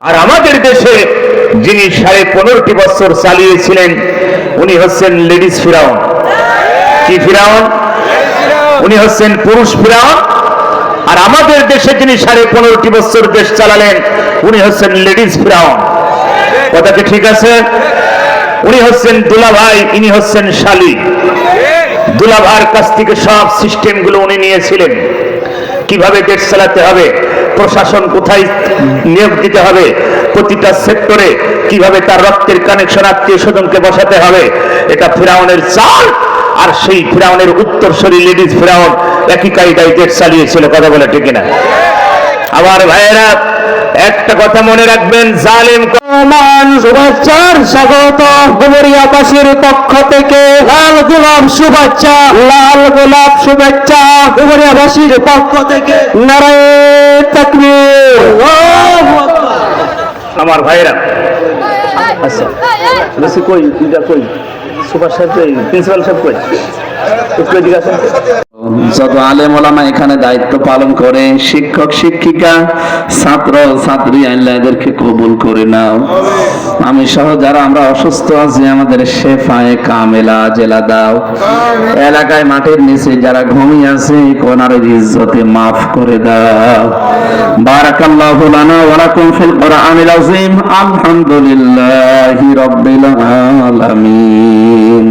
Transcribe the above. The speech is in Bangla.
আর আমাদের দেশে যিনি সাড়ে পনেরোটি বছর চালিয়েছিলেন, উনি হচ্ছেন লেডিস ফিরাউন। কি ফিরাউন? উনি হচ্ছেন পুরুষ ফিরাউন। আর আমাদের দেশে যিনি সাড়ে পনেরোটি বছর দেশ চালালেন, উনি হচ্ছেন লেডিস ফিরাউন। কথা কি ঠিক আছে? উনি হচ্ছেন দুলাভাই, ইনি হচ্ছেন শালী। দুলাভার কাছ থেকে সব সিস্টেমগুলো উনি নিয়েছিলেন। কীভাবে দেশ চালাতে হবে? প্রশাসন কোথায় নিয়োগ দিতে হবে? প্রতিটা সেক্টরে কীভাবে তার রক্তের কানেকশন আত্মীয় স্বজনকে বসাতে হবে? এটা ফিরাউনের চাল আর সেই ফিরাউনের উত্তরসরী লেডিস ফিরাউন একই কায়দায় দেশ চালিয়েছিল, কথা বলে ঠিক না আমার ভাইয়েরা, একটা কথা মনে রাখবেন, জালেম মান শুভেচ্ছার স্বাগত। ডুবুরিয়াবাসীর পক্ষ থেকে লাল গোলাপ শুভেচ্ছা, লাল গোলাপ শুভেচ্ছা। ডুবুরিয়াবাসীর পক্ষ থেকে। নারায়ণ আমার ভাইয়েরা। আচ্ছা। বেশি কই? দুইটা কই? সুপার সাহেব প্রিন্সিপাল সাহেব কই? যত আলেম ওলামা এখানে দায়িত্ব পালন করে শিক্ষক শিক্ষিকা ছাত্র ছাত্রী আইনলা এদেরকে কবুল করে নাও। আমি সহ যারা আমরা অসুস্থ আছি আমাদের শেফায়ে কামেলা জেলা দাও। এলাকায় মাটির নিচে যারা ঘুমিয়ে আছে কোনারের ইজ্জতে মাফ করে দাও। বারাকাল্লাহু লানা ওয়া লাকুম ফিল কোরআনিল আযীম আলহামদুলিল্লাহি রাব্বিল আলামিন।